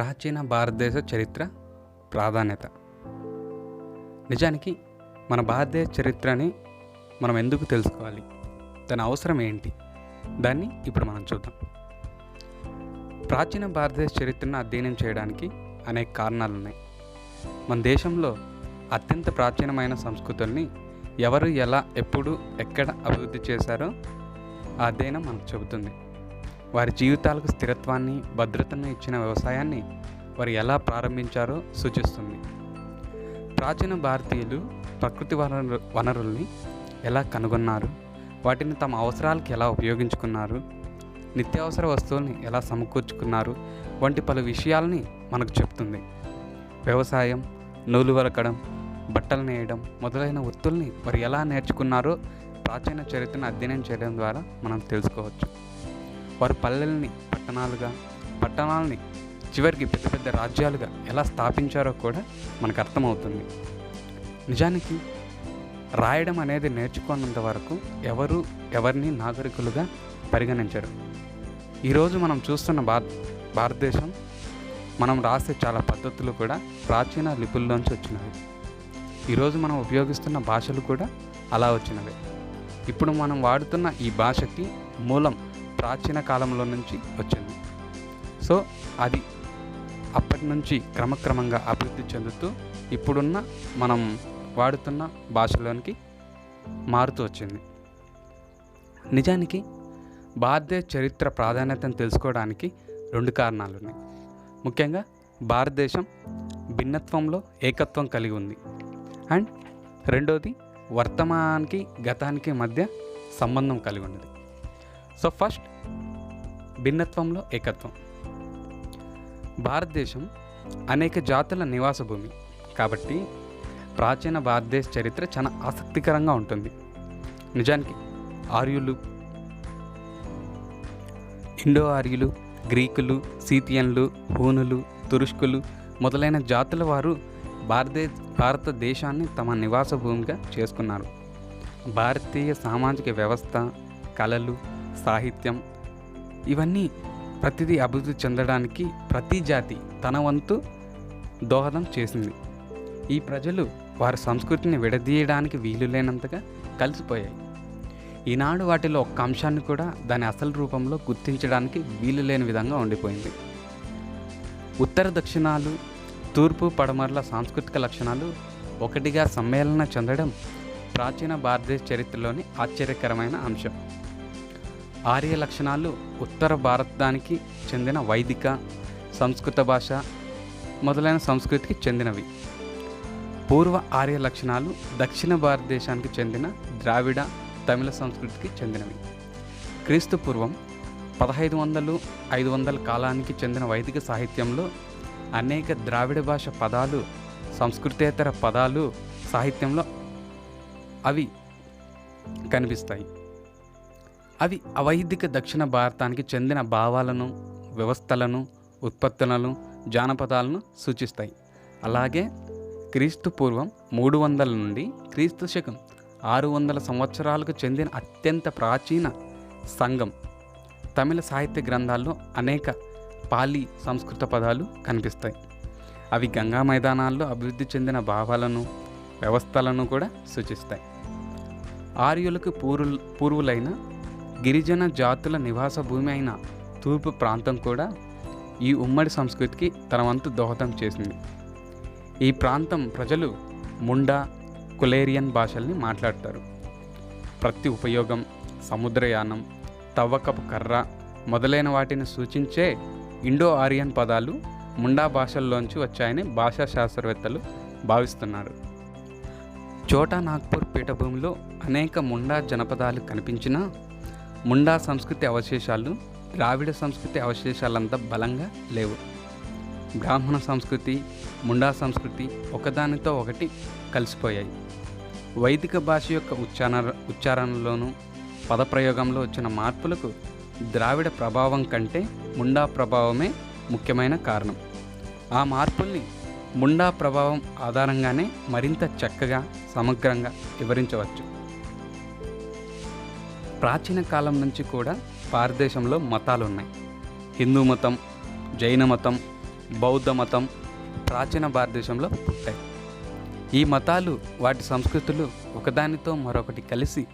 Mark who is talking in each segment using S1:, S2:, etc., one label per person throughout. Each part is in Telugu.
S1: ప్రాచీన భారతదేశ చరిత్ర ప్రాధాన్యత. నిజానికి మన భారతదేశ చరిత్రని మనం ఎందుకు తెలుసుకోవాలి? దాని అవసరం ఏంటి? దాన్ని ఇప్పుడు మనం చూద్దాం. ప్రాచీన భారతదేశ చరిత్రను అధ్యయనం చేయడానికి అనేక కారణాలు ఉన్నాయి. మన దేశంలో అత్యంత ప్రాచీనమైన సంస్కృతుల్ని ఎవరు ఎలా ఎప్పుడు ఎక్కడ అభివృద్ధి చేశారో ఆ అధ్యయనం మనకు చెబుతుంది. వారి జీవితాలకు స్థిరత్వాన్ని భద్రతను ఇచ్చిన వ్యవసాయాన్ని వారు ఎలా ప్రారంభించారో సూచిస్తుంది. ప్రాచీన భారతీయులు ప్రకృతి వనరు వనరుల్ని ఎలా కనుగొన్నారు? వాటిని తమ అవసరాలకు ఎలా ఉపయోగించుకున్నారు? నిత్యావసర వస్తువుల్ని ఎలా సమకూర్చుకున్నారు? వంటి పలు విషయాల్ని మనకు చెప్తుంది. వ్యవసాయం నూలు వలకడం బట్టలు నేయడం మొదలైన వృత్తుల్ని వారు ఎలా నేర్చుకున్నారో ప్రాచీన చరిత్రను అధ్యయనం చేయడం ద్వారా మనం తెలుసుకోవచ్చు. వారు పల్లెల్ని పట్టణాలుగా పట్టణాలని చివరికి పెద్ద పెద్ద రాజ్యాలుగా ఎలా స్థాపించారో కూడా మనకు అర్థమవుతుంది. నిజానికి రాయడం అనేది నేర్చుకున్నంత వరకు ఎవరు ఎవరిని నాగరికులుగా పరిగణించరు. ఈరోజు మనం చూస్తున్న భార భారతదేశం మనం రాసే చాలా పద్ధతులు కూడా ప్రాచీన లిపుల్లోంచి వచ్చినవి. ఈరోజు మనం ఉపయోగిస్తున్న భాషలు కూడా అలా వచ్చినవి. ఇప్పుడు మనం వాడుతున్న ఈ భాషకి మూలం ప్రాచీన కాలంలో నుంచి వచ్చింది. సో అది అప్పటి నుంచి క్రమక్రమంగా అభివృద్ధి చెందుతూ ఇప్పుడున్న మనం వాడుతున్న భాషలోనికి మారుతూ వచ్చింది. నిజానికి భారతదేశ చరిత్ర ప్రాధాన్యతను తెలుసుకోవడానికి రెండు కారణాలు ఉన్నాయి ముఖ్యంగా భారతదేశం భిన్నత్వంలో ఏకత్వం కలిగి ఉంది. అండ్ రెండోది వర్తమానానికి గతానికి మధ్య సంబంధం కలిగి ఉన్నది. సో ఫస్ట్ భిన్నత్వంలో ఏకత్వం. భారతదేశం అనేక జాతుల నివాస భూమి. కాబట్టి ప్రాచీన భారతదేశ చరిత్ర చాలా ఆసక్తికరంగా ఉంటుంది. నిజానికి ఆర్యులు ఇండో ఆర్యులు గ్రీకులు సీతియన్లు హూనులు తురుష్కులు మొదలైన జాతుల వారు భారతదే భారతదేశాన్ని తమ నివాస భూమిగా చేసుకున్నారు. భారతీయ సామాజిక వ్యవస్థ కళలు సాహిత్యం ఇవన్నీ ప్రతిదీ అభివృద్ధి చెందడానికి ప్రతి జాతి తన వంతు దోహదం చేసింది. ఈ ప్రజలు వారి సంస్కృతిని విడదీయడానికి వీలు లేనంతగా కలిసిపోయాయి. ఈనాడు వాటిలో ఒక్క అంశాన్ని కూడా దాని అసలు రూపంలో గుర్తించడానికి వీలు లేని విధంగా ఉండిపోయింది. ఉత్తర దక్షిణాలు తూర్పు పడమరల సాంస్కృతిక లక్షణాలు ఒకటిగా సమ్మేళన చెందడం ప్రాచీన భారతదేశ చరిత్రలోని ఆశ్చర్యకరమైన అంశం. ఆర్య లక్షణాలు ఉత్తర భారతానికి చెందిన వైదిక సంస్కృత భాష మొదలైన సంస్కృతికి చెందినవి. పూర్వ ఆర్య లక్షణాలు దక్షిణ భారతదేశానికి చెందిన ద్రావిడ తమిళ సంస్కృతికి చెందినవి. క్రీస్తు పూర్వం పదహైదు వందలు ఐదు వందల కాలానికి చెందిన వైదిక సాహిత్యంలో అనేక ద్రావిడ భాష పదాలు సంస్కృతేతర పదాలు సాహిత్యంలో అవి కనిపిస్తాయి. అవి అవైదిక దక్షిణ భారతానికి చెందిన భావాలను వ్యవస్థలను ఉత్పత్తులను జానపదాలను సూచిస్తాయి. అలాగే క్రీస్తు పూర్వం మూడు వందల నుండి క్రీస్తు శకం ఆరు వందల సంవత్సరాలకు చెందిన అత్యంత ప్రాచీన సంఘం. తమిళ సాహిత్య గ్రంథాల్లో అనేక పాలి సంస్కృత పదాలు కనిపిస్తాయి. అవి గంగా మైదానాల్లో అభివృద్ధి చెందిన భావాలను వ్యవస్థలను కూడా సూచిస్తాయి. ఆర్యులకు పూర్వు పూర్వులైన గిరిజన జాతుల నివాస భూమి అయిన తూర్పు ప్రాంతం కూడా ఈ ఉమ్మడి సంస్కృతికి తన వంతు దోహదం చేసింది. ఈ ప్రాంతం ప్రజలు ముండా కులేరియన్ భాషల్ని మాట్లాడతారు. ప్రతి ఉపయోగం సముద్రయానం తవ్వకపు కర్ర మొదలైన వాటిని సూచించే ఇండో ఆరియన్ పదాలు ముండా భాషల్లోంచి వచ్చాయని భాషా శాస్త్రవేత్తలు భావిస్తున్నారు. చోటా నాగ్పూర్ పీఠభూమిలో అనేక ముండా జనపదాలు కనిపించినా ముండా సంస్కృతి అవశేషాలు ద్రావిడ సంస్కృతి అవశేషాలంతా బలంగా లేవు. బ్రాహ్మణ సంస్కృతి ముండా సంస్కృతి ఒకదానితో ఒకటి కలిసిపోయాయి. వైదిక భాష యొక్క ఉచ్చారణ ఉచ్చారణలోనూ పదప్రయోగంలో వచ్చిన మార్పులకు ద్రావిడ ప్రభావం కంటే ముండా ప్రభావమే ముఖ్యమైన కారణం. ఆ మార్పుల్ని ముండా ప్రభావం ఆధారంగానే మరింత చక్కగా సమగ్రంగా వివరించవచ్చు. ప్రాచీన కాలం నుంచి కూడా భారతదేశంలో మతాలు ఉన్నాయి. హిందూ మతం జైన మతం బౌద్ధ మతం ప్రాచీన భారతదేశంలో పుట్టాయి. ఈ మతాలు వాటి సంస్కృతులు ఒకదానితో మరొకటి కలిసి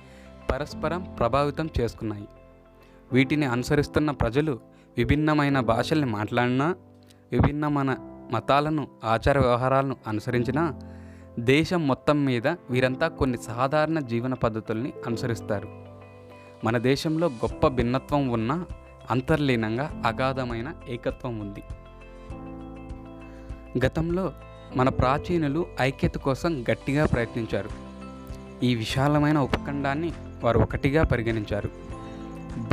S1: పరస్పరం ప్రభావితం చేసుకున్నాయి. వీటిని అనుసరిస్తున్న ప్రజలు విభిన్నమైన భాషల్ని మాట్లాడినా విభిన్నమైన మతాలను ఆచార వ్యవహారాలను అనుసరించినా దేశం మొత్తం మీద వీరంతా కొన్ని సాధారణ జీవన పద్ధతుల్ని అనుసరిస్తారు. మన దేశంలో గొప్ప భిన్నత్వం ఉన్న అంతర్లీనంగా అగాధమైన ఏకత్వం ఉంది. గతంలో మన ప్రాచీనులు ఐక్యత కోసం గట్టిగా ప్రయత్నించారు. ఈ విశాలమైన ఉపఖండాన్ని వారు ఒకటిగా పరిగణించారు.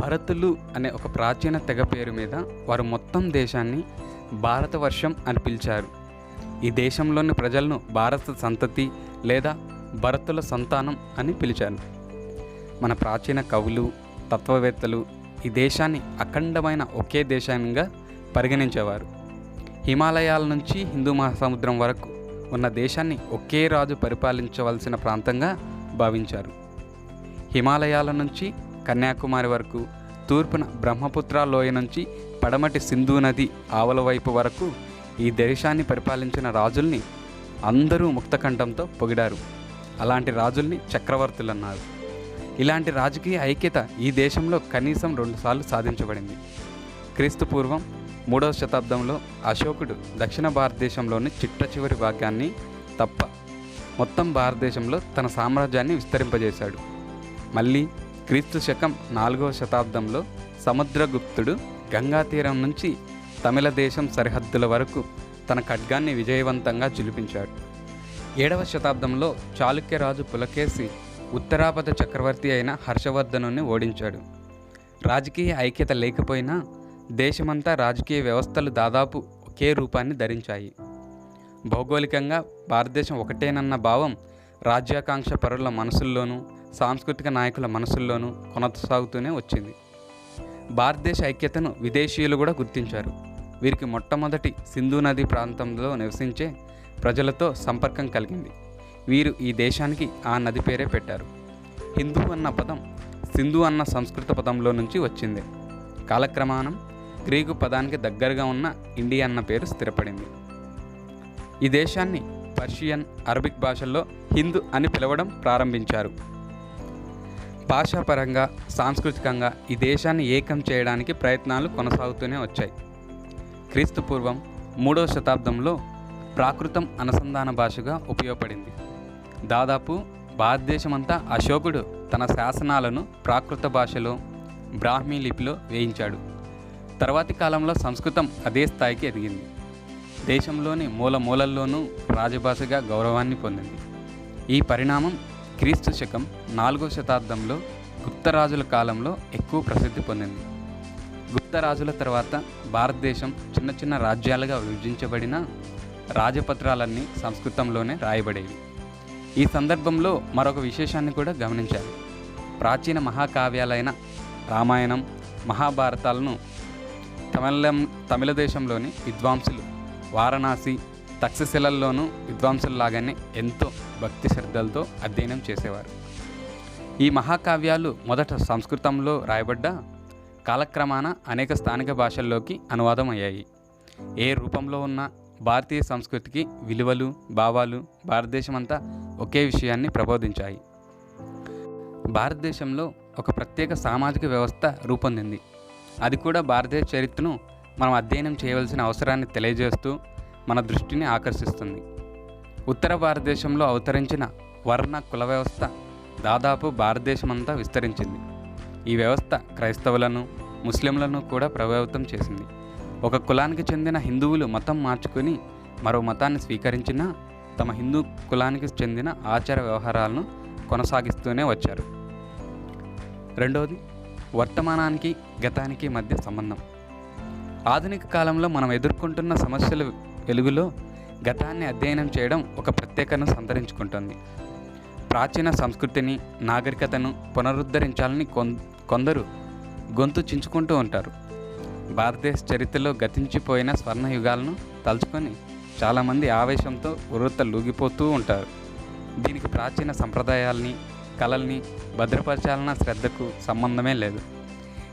S1: భరతులు అనే ఒక ప్రాచీన తెగ పేరు మీద వారు మొత్తం దేశాన్ని భారతవర్షం అని పిలిచారు. ఈ దేశంలోని ప్రజలను భారత సంతతి లేదా భరతుల సంతానం అని పిలిచారు. మన ప్రాచీన కవులు తత్వవేత్తలు ఈ దేశాన్ని అఖండమైన ఒకే దేశంగా పరిగణించేవారు. హిమాలయాల నుంచి హిందూ మహాసముద్రం వరకు ఉన్న దేశాన్ని ఒకే రాజు పరిపాలించవలసిన ప్రాంతంగా భావించారు. హిమాలయాల నుంచి కన్యాకుమారి వరకు తూర్పున బ్రహ్మపుత్ర లోయ నుంచి పడమటి సింధు నది ఆవల వైపు వరకు ఈ దేశాన్ని పరిపాలించిన రాజుల్ని అందరూ ముక్తకంఠంతో పొగిడారు. అలాంటి రాజుల్ని చక్రవర్తులు అన్నారు ఇలాంటి రాజకీయ ఐక్యత ఈ దేశంలో కనీసం రెండుసార్లు సాధించబడింది. క్రీస్తు పూర్వం మూడవ శతాబ్దంలో అశోకుడు దక్షిణ భారతదేశంలోని చిట్ట చివరి భాగాన్ని తప్ప మొత్తం భారతదేశంలో తన సామ్రాజ్యాన్ని విస్తరింపజేశాడు. మళ్ళీ క్రీస్తు శకం నాలుగవ శతాబ్దంలో సముద్రగుప్తుడు గంగా తీరం నుంచి తమిళ దేశం సరిహద్దుల వరకు తన ఖడ్గాన్ని విజయవంతంగా చిలిపించాడు. ఏడవ శతాబ్దంలో చాళుక్యరాజు పులకేసి ఉత్తరాపద చక్రవర్తి అయిన హర్షవర్ధనుని ఓడించాడు. రాజకీయ ఐక్యత లేకపోయినా దేశమంతా రాజకీయ వ్యవస్థలు దాదాపు ఒకే రూపాన్ని ధరించాయి. భౌగోళికంగా భారతదేశం ఒకటేనన్న భావం రాజ్యాకాంక్ష పరుల మనసుల్లోనూ సాంస్కృతిక నాయకుల మనసుల్లోనూ కొనసాగుతూనే వచ్చింది. భారతదేశ ఐక్యతను విదేశీయులు కూడా గుర్తించారు. వీరికి మొట్టమొదటి సింధు నది ప్రాంతంలో నివసించే ప్రజలతో సంపర్కం కలిగింది. వీరు ఈ దేశానికి ఆ నది పేరే పెట్టారు. హిందూ అన్న పదం సింధు అన్న సంస్కృత పదంలో నుంచి వచ్చింది. కాలక్రమానం గ్రీకు పదానికి దగ్గరగా ఉన్న ఇండియా అన్న పేరు స్థిరపడింది. ఈ దేశాన్ని పర్షియన్ అరబిక్ భాషల్లో హిందూ అని పిలవడం ప్రారంభించారు. భాషాపరంగా సాంస్కృతికంగా ఈ దేశాన్ని ఏకం చేయడానికి ప్రయత్నాలు కొనసాగుతూనే వచ్చాయి. క్రీస్తు పూర్వం మూడవ శతాబ్దంలో ప్రాకృతం అనుసంధాన భాషగా ఉపయోగపడింది. దాదాపు భారతదేశమంతా అశోకుడు తన శాసనాలను ప్రాకృత భాషలో బ్రాహ్మీ లిపిలో వేయించాడు. తర్వాతి కాలంలో సంస్కృతం అదే స్థాయికి ఎదిగింది. దేశంలోని మూల మూలల్లోనూ రాజభాషగా గౌరవాన్ని పొందింది. ఈ పరిణామం క్రీస్తు శకం నాలుగో శతాబ్దంలో గుప్తరాజుల కాలంలో ఎక్కువ ప్రసిద్ధి పొందింది. గుప్తరాజుల తర్వాత భారతదేశం చిన్న చిన్న రాజ్యాలుగా విభజించబడిన రాజపత్రాలన్నీ సంస్కృతంలోనే రాయబడేవి. ఈ సందర్భంలో మరొక విశేషాన్ని కూడా గమనించాలి. ప్రాచీన మహాకావ్యాలైన రామాయణం మహాభారతాలను తమిళం తమిళ దేశంలోని విద్వాంసులు వారణాసి తక్షశిలల్లోనూ విద్వాంసుల్లాగానే ఎంతో భక్తి శ్రద్ధలతో అధ్యయనం చేసేవారు. ఈ మహాకావ్యాలు మొదట సంస్కృతంలో రాయబడ్డ కాలక్రమాన అనేక స్థానిక భాషల్లోకి అనువాదం అయ్యాయి ఏ రూపంలో ఉన్న భారతీయ సంస్కృతికి విలువలు భావాలు భారతదేశమంతా ఒకే విషయాన్ని ప్రబోధించాయి. భారతదేశంలో ఒక ప్రత్యేక సామాజిక వ్యవస్థ రూపొందింది. అది కూడా భారతీయ చరిత్రను మనం అధ్యయనం చేయవలసిన అవసరాన్ని తెలియజేస్తూ మన దృష్టిని ఆకర్షిస్తుంది. ఉత్తర భారతదేశంలో అవతరించిన వర్ణ కుల వ్యవస్థ దాదాపు భారతదేశమంతా విస్తరించింది. ఈ వ్యవస్థ క్రైస్తవులను ముస్లింలను కూడా ప్రభావితం చేసింది. ఒక కులానికి చెందిన హిందువులు మతం మార్చుకొని మరో మతాన్ని స్వీకరించినా తమ హిందూ కులానికి చెందిన ఆచార వ్యవహారాలను కొనసాగిస్తూనే వచ్చారు. రెండవది వర్తమానానికి గతానికి మధ్య సంబంధం. ఆధునిక కాలంలో మనం ఎదుర్కొంటున్న సమస్యల వెలుగులో గతాన్ని అధ్యయనం చేయడం ఒక ప్రత్యేకతను సంతరించుకుంటుంది. ప్రాచీన సంస్కృతిని నాగరికతను పునరుద్ధరించాలని కొం- కొందరు గొంతు చించుకుంటూ ఉంటారు. భారతదేశ చరిత్రలో గతించిపోయిన స్వర్ణయుగాలను తలుచుకొని చాలామంది ఆవేశంతో ఉర్రత లూగిపోతూ ఉంటారు. దీనికి ప్రాచీన సంప్రదాయాల్ని కళల్ని భద్రపరచాలన్న శ్రద్ధకు సంబంధమే లేదు.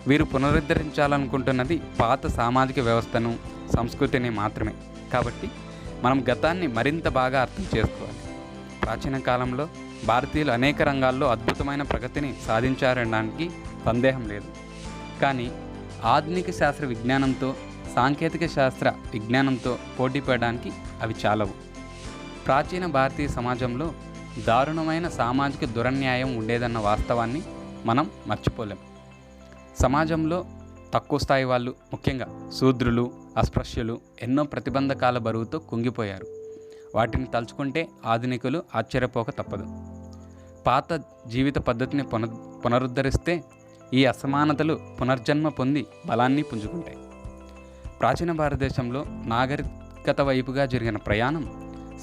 S1: వీరు పునరుద్ధరించాలనుకుంటున్నది పాత సామాజిక వ్యవస్థను సంస్కృతిని మాత్రమే. కాబట్టి మనం గతాన్ని మరింత బాగా అర్థం చేసుకోవాలి. ప్రాచీన కాలంలో భారతీయులు అనేక రంగాల్లో అద్భుతమైన ప్రగతిని సాధించారనడానికి సందేహం లేదు. కానీ ఆధునిక శాస్త్ర విజ్ఞానంతో సాంకేతిక శాస్త్ర విజ్ఞానంతో పోటీ పడడానికి అవి చాలవు. ప్రాచీన భారతీయ సమాజంలో దారుణమైన సామాజిక దురన్యాయం ఉండేదన్న వాస్తవాన్ని మనం మర్చిపోలేం. సమాజంలో తక్కువ స్థాయి వాళ్ళు ముఖ్యంగా శూద్రులు అస్పృశ్యులు ఎన్నో ప్రతిబంధకాల బరువుతో కుంగిపోయారు. వాటిని తలుచుకుంటే ఆధునికులు ఆశ్చర్యపోక తప్పదు. పాత జీవిత పద్ధతిని పున పునరుద్ధరిస్తే ఈ అసమానతలు పునర్జన్మ పొంది బలాన్ని పుంజుకుంటాయి. ప్రాచీన భారతదేశంలో నాగరికత వైపుగా జరిగిన ప్రయాణం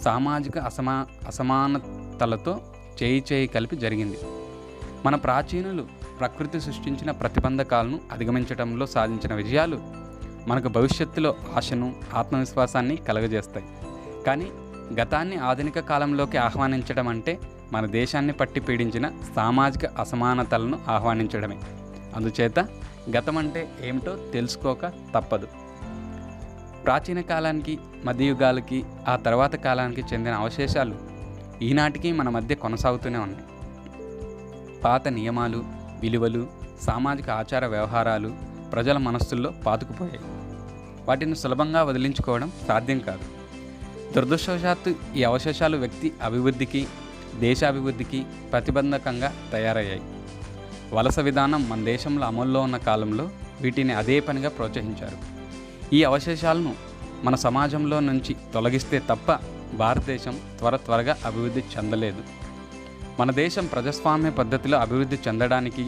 S1: సామాజిక అసమా అసమానతలతో చేయి చేయి కలిపి జరిగింది. మన ప్రాచీనులు ప్రకృతి సృష్టించిన ప్రతిబంధకాలను అధిగమించడంలో సాధించిన విజయాలు మనకు భవిష్యత్తులో ఆశను ఆత్మవిశ్వాసాన్ని కలగజేస్తాయి. కానీ గతాన్ని ఆధునిక కాలంలోకి ఆహ్వానించడం అంటే మన దేశాన్ని పట్టి పీడించిన సామాజిక అసమానతలను ఆహ్వానించడమే. అందుచేత గతం అంటే ఏమిటో తెలుసుకోక తప్పదు. ప్రాచీన కాలానికి మధ్యయుగాలకి ఆ తర్వాత కాలానికి చెందిన అవశేషాలు ఈనాటికి మన మధ్య కొనసాగుతూనే ఉన్నాయి. పాత నియమాలు విలువలు సామాజిక ఆచార వ్యవహారాలు ప్రజల మనస్సుల్లో పాతుకుపోయాయి. వాటిని సులభంగా వదిలించుకోవడం సాధ్యం కాదు. దురదృష్టవశాత్తు ఈ అవశేషాలు వ్యక్తి అభివృద్ధికి దేశాభివృద్ధికి ప్రతిబంధకంగా తయారయ్యాయి. వలస విధానం మన దేశంలో అమల్లో ఉన్న కాలంలో వీటిని అదే పనిగా ప్రోత్సహించారు. ఈ అవశేషాలను మన సమాజంలో నుంచి తొలగిస్తే తప్ప భారతదేశం త్వర త్వరగా అభివృద్ధి చెందలేదు. మన దేశం ప్రజాస్వామ్య పద్ధతిలో అభివృద్ధి చెందడానికి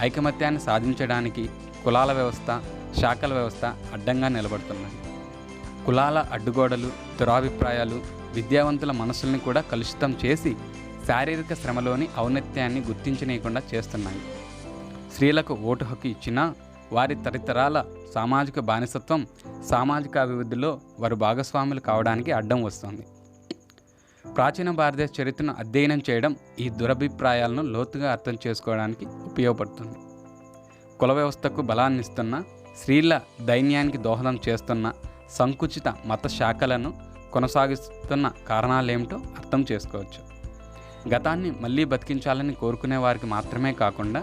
S1: ఐకమత్యాన్ని సాధించడానికి కులాల వ్యవస్థ శాఖల వ్యవస్థ అడ్డంగా నిలబడుతున్నాయి. కులాల అడ్డుగోడలు దురాభిప్రాయాలు విద్యావంతుల మనసుల్ని కూడా కలుషితం చేసి శారీరక శ్రమలోని ఔన్నత్యాన్ని గుర్తించనీయకుండా చేస్తున్నాయి. స్త్రీలకు ఓటు హక్కు ఇచ్చినా వారి తరతరాల సామాజిక బానిసత్వం సామాజిక అభివృద్ధిలో వారు భాగస్వాములు కావడానికి అడ్డం వస్తుంది. ప్రాచీన భారతదేశ చరిత్రను అధ్యయనం చేయడం ఈ దురభిప్రాయాలను లోతుగా అర్థం చేసుకోవడానికి ఉపయోగపడుతుంది. కుల వ్యవస్థకు బలాన్నిస్తున్న స్త్రీల దైన్యానికి దోహదం చేస్తున్న సంకుచిత మత శాఖలను కొనసాగిస్తున్న కారణాలేమిటో అర్థం చేసుకోవచ్చు. గతాన్ని మళ్ళీ బతికించాలని కోరుకునే వారికి మాత్రమే కాకుండా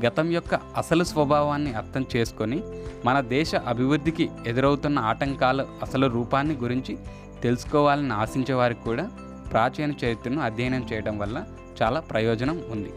S1: గతం యొక్క అసలు స్వభావాన్ని అర్థం చేసుకొని మన దేశ అభివృద్ధికి ఎదురవుతున్న ఆటంకాల అసలు రూపాన్ని గురించి తెలుసుకోవాలని ఆశించే వారికి కూడా ప్రాచీన చరిత్రను అధ్యయనం చేయడం వల్ల చాలా ప్రయోజనం ఉంది.